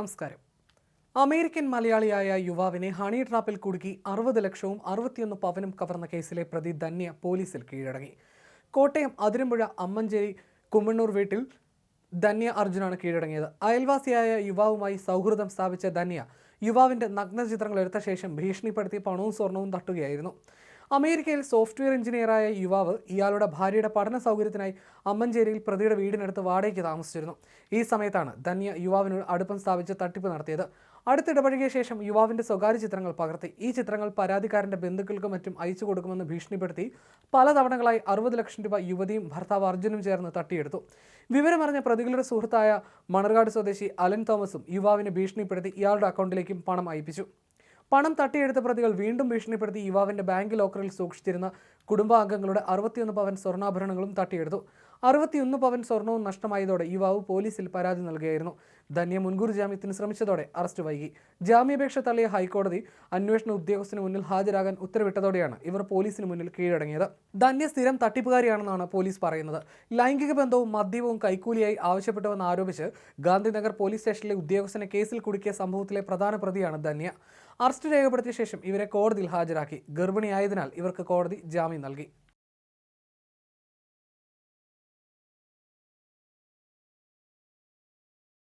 നമസ്കാരം. അമേരിക്കൻ മലയാളിയായ യുവാവിനെ ഹണി ട്രാപ്പിൽ കുടുക്കി അറുപത് ലക്ഷവും അറുപത്തിയൊന്ന് പവനും കവർന്ന കേസിലെ പ്രതി ധന്യ പോലീസിൽ കീഴടങ്ങി. കോട്ടയം അതിരമ്പുഴ അമ്മഞ്ചേരി കുമ്മണ്ണൂർ വീട്ടിൽ ധന്യ അർജുനാണ് കീഴടങ്ങിയത്. അയൽവാസിയായ യുവാവുമായി സൗഹൃദം സ്ഥാപിച്ച ധന്യ യുവാവിന്റെ നഗ്നചിത്രങ്ങൾ എടുത്ത ശേഷം ഭീഷണിപ്പെടുത്തി പണവും സ്വർണവും തട്ടുകയായിരുന്നു. അമേരിക്കയിൽ സോഫ്റ്റ്വെയർ എഞ്ചിനീയറായ യുവാവ് ഇയാളുടെ ഭാര്യയുടെ പഠന സൗകര്യത്തിനായി അമ്മഞ്ചേരിയിൽ പ്രതിയുടെ വീടിനടുത്ത് വാടകയ്ക്ക് താമസിച്ചിരുന്നു. ഈ സമയത്താണ് ധന്യ യുവാവിനോട് അടുപ്പം സ്ഥാപിച്ച് തട്ടിപ്പ് നടത്തിയത്. അടുത്തിടപഴകിയ ശേഷം യുവാവിന്റെ സ്വകാര്യ ചിത്രങ്ങൾ പകർത്തി. ഈ ചിത്രങ്ങൾ പരാതിക്കാരന്റെ ബന്ധുക്കൾക്ക് മറ്റും അയച്ചു കൊടുക്കുമെന്ന് ഭീഷണിപ്പെടുത്തി പല തവണകളായി അറുപത് ലക്ഷം രൂപ യുവതിയും ഭർത്താവ് അർജുനും ചേർന്ന് തട്ടിയെടുത്തു. വിവരമറിഞ്ഞ പ്രതികളുടെ സുഹൃത്തായ മണർകാട് സ്വദേശി അലൻ തോമസും യുവാവിനെ ഭീഷണിപ്പെടുത്തി ഇയാളുടെ അക്കൗണ്ടിലേക്കും പണം അയപ്പിച്ചു. പണം തട്ടിയെടുത്ത പ്രതികൾ വീണ്ടും ഭീഷണിപ്പെടുത്തി യുവാവിന്റെ ബാങ്ക് ലോക്കറിൽ സൂക്ഷിച്ചിരുന്ന കുടുംബാംഗങ്ങളുടെ അറുപത്തിയൊന്ന് പവൻ സ്വർണാഭരണങ്ങളും തട്ടിയെടുത്തു. അറുപത്തിയൊന്ന് പവൻ സ്വർണവും നഷ്ടമായതോടെ യുവാവ് പോലീസിൽ പരാതി നൽകുകയായിരുന്നു ധന്യ മുൻകൂർ ജാമ്യത്തിന് ശ്രമിച്ചതോടെ അറസ്റ്റ് വൈകി. ജാമ്യാപേക്ഷ തള്ളിയ ഹൈക്കോടതി അന്വേഷണ ഉദ്യോഗസ്ഥന് മുന്നിൽ ഹാജരാകാൻ ഉത്തരവിട്ടതോടെയാണ് ഇവർ പോലീസിന് മുന്നിൽ കീഴടങ്ങിയത്. ധന്യ സ്ഥിരം തട്ടിപ്പുകാരിയാണെന്നാണ് പോലീസ് പറയുന്നത്. ലൈംഗിക ബന്ധവും മദ്യവും കൈക്കൂലിയായി ആവശ്യപ്പെട്ടുവെന്ന് ആരോപിച്ച് ഗാന്ധിനഗർ പോലീസ് സ്റ്റേഷനിലെ ഉദ്യോഗസ്ഥനെ കേസിൽ കുടുക്കിയ സംഭവത്തിലെ പ്രധാന പ്രതിയാണ് ധന്യ. അറസ്റ്റ് രേഖപ്പെടുത്തിയ ശേഷം ഇവരെ കോടതിയിൽ ഹാജരാക്കി. ഗർഭിണിയായതിനാൽ ഇവർക്ക് കോടതി ജാമ്യം നൽകി.